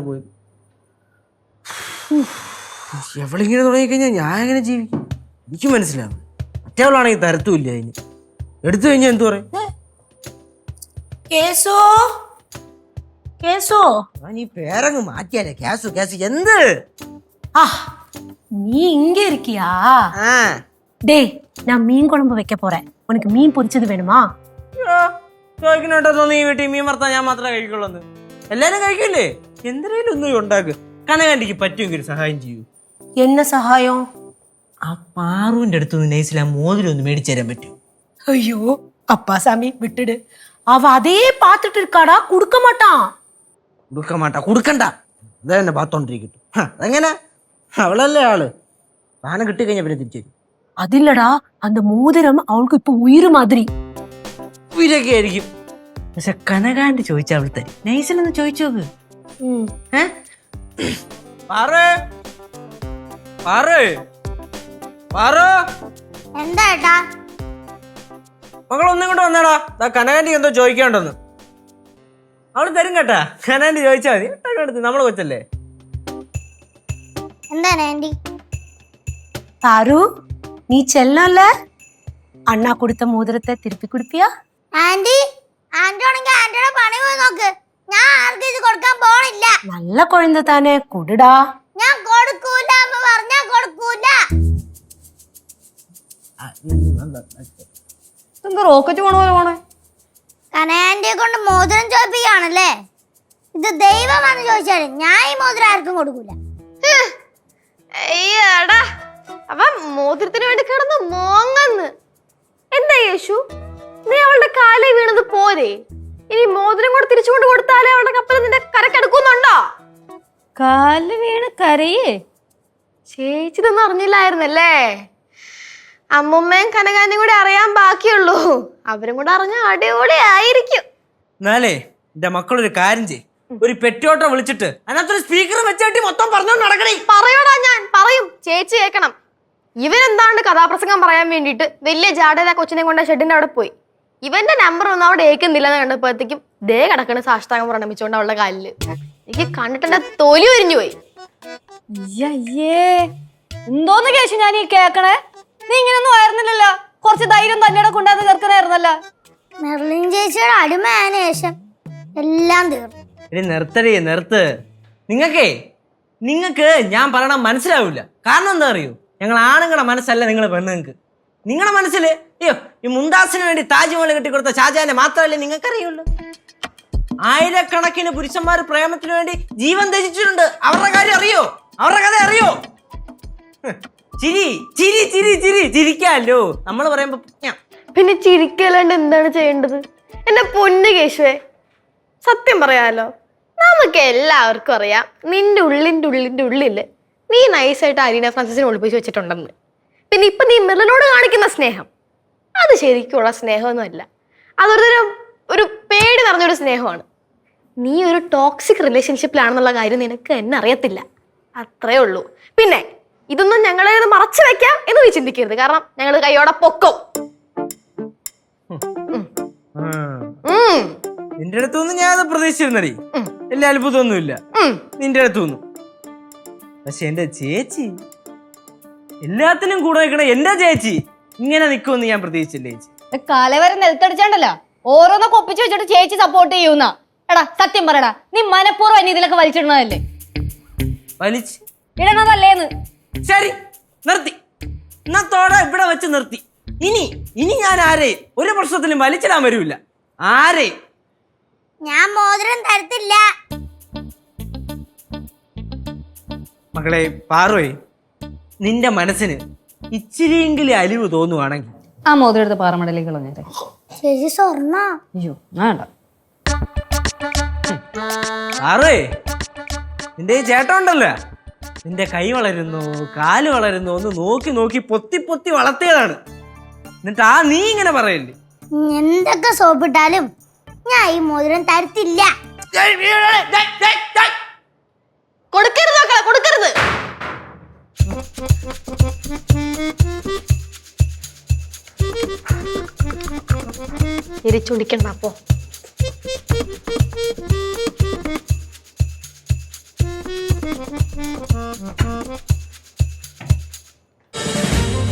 പോയി. എവളിങ്ങനെ തുടങ്ങിക്കഴിഞ്ഞാൽ ഞാൻ എങ്ങനെ ജീവിക്കും? എനിക്ക് മനസ്സിലാവും മറ്റേവളാണെങ്കിൽ തരത്തുമില്ല അതിന്. എടുത്തു കഴിഞ്ഞാൽ എന്തു പറയും? കേസോ കേസോ ഞാൻ ഈ പേരങ്ങ് മാറ്റിയാലേ ക്യാസു ക്യാസ് എന്ത് ஆ நீ இங்க இருக்கியா ആ டேய் நான் மீன் குழம்பு வைக்க போறேன் உனக்கு மீன் பொரிச்சது வேணுமா ചോദിക്കണോട്ടോ തോന്നി ഈ വീട്ടിൽ മീൻ വറുത്താൽ ഞാൻ മാത്രമേ കഴിക്കുള്ളൂ എല്ലാരും കഴിക്കില്ലേ എന്തിനേലും ഒന്നും ഉണ്ടാക്ക് കനകാണ്ടിക്ക് പറ്റുമെങ്കിൽ ഒരു സഹായം ചെയ്യൂ என்ன சகாயம் ആ പാറുവിന്റെ അടുത്ത് നിന്ന് നൈസിൽ ആ മോതിരം ഒന്ന് മേടിച്ചു തരാൻ പറ്റും ஐயோ அப்பா சாமி விட்டுடு அவ அதையே பார்த்துட்டு இருக்காடா கொடுக்க மாட்டான் കൊടുക്കാൻ മാട്ട കൊടുക്കണ്ട ഇതാ എന്നെ പാത്തോണ്ടിരിക്കട്ടെ ഹ, അതെങ്ങനെ അവളല്ലേ ആള് സാധനം കിട്ടിക്കഴിഞ്ഞാൽ പിന്നെ തിരിച്ചു തരും அது இல்லடா அந்த மோதிரம் அவளுக்கு இப்ப உயிர் மாதிரி ഇവരൊക്കെ ആയിരിക്കും പക്ഷെ കനകാണ്ട് ചോദിച്ചാൽ അവൾ തരും നൈസിലൊന്ന് ചോദിച്ചു നോക്ക് ம் ഏ? പാറേ പാറേ പാറോ എന്താ ഏട്ടാ മകൾ ഒന്നും കൊണ്ട് വന്നേടാ ദാ കനകാന്റി എന്തോ ചോദിക്കാണ്ടെന്ന് അവള് തരും കേട്ടാ കനകാന്റി ചോദിച്ചാൽ മതി കേട്ടോ അടുത്ത് നമ്മളെ കൊച്ചല്ലേ എന്താണ് ആന്റി பாரு நீ செல்லம்ல அண்ணா கொடுத்த மோதிரத்தை திருப்பி கொடுப்பியா ആന്റി ആന്റി ആണെങ്കിൽ ആന്റിയുടെ പണി പോയി നോക്ക് ഞാൻ ആർക്കും ഇത് കൊടുക്കാൻ പോണില്ല நல்ல குழந்தை தானே குடுடா ഞാൻ കൊടുക്കൂല അമ്മ പറഞ്ഞാ കൊടുക്കൂല എന്താ റോക്കറ്റ് പോണ പോലെ പോണേ? കനയാന്റെ കൊണ്ട് മോതിരം ചോദിപ്പിക്കുകയാണല്ലേ? ഇത് ദൈവമാണ് ചോദിച്ചാൽ ഞാൻ ഈ മോതിരം ആർക്കും കൊടുക്കൂല. അയ്യടാ. അവ മോതിരത്തിന് വേണ്ടി കിടന്ന് മോങ്ങന്ന്. എന്താ യേശു? നീ അവളുടെ കാലേ വീണത് പോരെ? ഇനി മോതിരം കൂടെ തിരിച്ചുകൊണ്ട് കൊടുത്താലേ അവളുടെ കപ്പൽ നിന്റെ കരക്കെടുക്കുന്നുണ്ടോ? കാൽ വീണ് കരയേ? ചേച്ചി ഇതൊന്നും അറിഞ്ഞില്ലായിരുന്നല്ലേ? അമ്മുമ്മയും കനകാനും കൂടെ അറിയാൻ ബാക്കിയുള്ളൂ. അവരും കൂടെ അറിഞ്ഞ അടിപൊളി ആയിരിക്കും. എന്നാലേ എന്റെ മക്കളൊരു കാര്യം ചെയ് ഒരു പെറ്റോട്ടം വിളിച്ചിട്ട് അതിനകത്തൊരു സ്പീക്കർ വെച്ചിട്ട് മൊത്തം പറഞ്ഞു നടക്കണേ പറയടാ ഞാൻ പറയും. ചേച്ചി കേൾക്കണം ഇവൻ എന്താണ്ട് കഥാപ്രസംഗം പറയാൻ വേണ്ടിട്ട് വലിയ ജാടേത കൊച്ചിനെ കൊണ്ട് ഷെഡിന്റെ അവിടെ പോയി. ഇവന്റെ നമ്പർ ഒന്നും അവിടെ ഏക്കുന്നില്ലെന്ന് കണ്ടപ്പോഴത്തേക്കും ദേ കിടക്കണ സാഷ്ടാംഗം പ്രണമിച്ചുകൊണ്ട് അവളുടെ കാലിൽ. എനിക്ക് കണ്ടിട്ട് എന്റെ തൊലി ഒരിഞ്ഞു പോയി. എന്തോന്ന് കേശു ഞാൻ ഈ കേക്കണേ? നീ ഇങ്ങനൊന്നും ആയിരുന്നില്ലല്ലോ. കുറച്ച് ധൈര്യം തന്നെയുടെ കൊണ്ടാന്ന് ചെറുക്കനായിരുന്നല്ലോ മെർലിൻ ചേച്ചിയുടെ അടിമയായതിനു ശേഷം എല്ലാം തീർന്നു. നിർത്തടി നിർത്ത്. നിങ്ങക്കേ നിങ്ങക്ക് ഞാൻ പറയണ മനസ്സിലാവില്ല. കാരണം എന്താ അറിയൂ? ഞങ്ങൾ ആണുങ്ങളുടെ മനസ്സല്ല നിങ്ങൾ പെണ്ണുങ്ങൾക്ക്. നിങ്ങളുടെ മനസ്സിൽ അയ്യോ ഈ മുന്താസിന് വേണ്ടി താജ്മഹൽ കെട്ടിക്കൊടുത്ത ഷാജാനെ മാത്രമല്ലേ നിങ്ങൾക്ക് അറിയുള്ളൂ ആയിരക്കണക്കിന് പുരുഷന്മാർ പ്രേമത്തിന് വേണ്ടി ജീവൻ ധരിച്ചിട്ടുണ്ട് അവരുടെ കാര്യം അറിയോ? അവരുടെ കഥ അറിയോ? ചിരി ചിരി ചിരി ചിരി ചിരിക്കാമല്ലോ നമ്മൾ പറയുമ്പോ. പിന്നെ ചിരിക്കല്ലാണ്ട് എന്താണ് ചെയ്യേണ്ടത്? എന്റെ പൊന്ന് കേശുവേ സത്യം പറയാലോ നമുക്ക് എല്ലാവർക്കും അറിയാം നിന്റെ ഉള്ളിന്റെ ഉള്ളിന്റെ ഉള്ളിൽ നീ നൈസായിട്ട് അരീന ഫ്രാൻസിസിനെ ഒളിപ്പിച്ച് വെച്ചിട്ടുണ്ടെന്ന്. പിന്നെ ഇപ്പൊ നീ മിറലിനോട് കാണിക്കുന്ന സ്നേഹം. അത് ശരിക്കുള്ള സ്നേഹമൊന്നുമല്ല. അതൊരു ഒരു പേടി നിറഞ്ഞൊരു സ്നേഹമാണ്. നീ ഒരു ടോക്സിക് റിലേഷൻഷിപ്പിലാണെന്നുള്ള കാര്യം നിനക്ക് എന്നെ അറിയത്തില്ല. അത്രേ ഉള്ളൂ. പിന്നെ ഇതൊന്നും ഞങ്ങളെ ഇത് മറച്ചു വെക്കാം എന്ന് നീ ചിന്തിക്കരുത്. കാരണം ഞങ്ങൾ കൈയോടെ പൊക്കും. നിന്റെ അടുത്തൊന്നും ഞാൻ അത് പ്രതീക്ഷിച്ചിരുന്നടി എല്ലാ അത്ഭുതമൊന്നും ഇല്ല നിന്റെ അടുത്തൊന്നും പക്ഷെ എന്റെ ചേച്ചി എല്ലാത്തിനും കൂടെ നിൽക്കണ എന്റെ ചേച്ചി ഇങ്ങനെ നിൽക്കുമെന്ന് ഞാൻ പ്രതീക്ഷിച്ചില്ല ചേച്ചി. കലവരെ നിലത്തടിച്ചാണ്ടല്ലോ. ഓരോന്നൊക്കെ ഒപ്പിച്ചു വെച്ചിട്ട് ചേച്ചി സപ്പോർട്ട് ചെയ്യുന്ന. എടാ സത്യം പറയടാ. നീ മനഃപൂർവം ഇതിലൊക്കെ വലിച്ചിടണതല്ലേ വലിച്ച്? ഇടണതല്ലേന്ന്? ശരി നിർത്തി. ഇന്നത്തോടെ ഇവിടെ വെച്ച് നിർത്തി. ഇനി ഇനി ഞാൻ ആരെ? ഒരു പ്രശ്നത്തിലും വലിച്ചിടാൻ വരില്ല. ആരെ? ഞാൻ മോതിരം തരത്തില്ല. മകളെ പാറോയ് നിന്റെ മനസ്സിന് ഇച്ചിരിയെങ്കിലും അലിവ് തോന്നുവാണെങ്കിൽ. ആ മോതിരം എടുത്ത് പാറമടലേക്ക് കളഞ്ഞേരെ. ശരി സ്വർണ. അയ്യോ വേണ്ട. പാറോയ് നിന്റെ ഈ ചേട്ടൻ ഉണ്ടല്ലോ. നിന്റെ കൈ വളരുന്നു കാൽ വളരുന്നു ഒന്ന് നോക്കി നോക്കി പൊത്തി പൊത്തി വളർത്തിയതാണ്. എന്നിട്ട് ആ നീ ഇങ്ങനെ പറയല്ലേ? എന്തൊക്കെ സോപ്പിട്ടാലും ഞാൻ ഈ മോതിരം തരത്തില്ല. കൊടുക്കരുത് മക്കളെ കൊടുക്കരുത്. എരിച്ചുടിക്കണ്ട അപ്പോ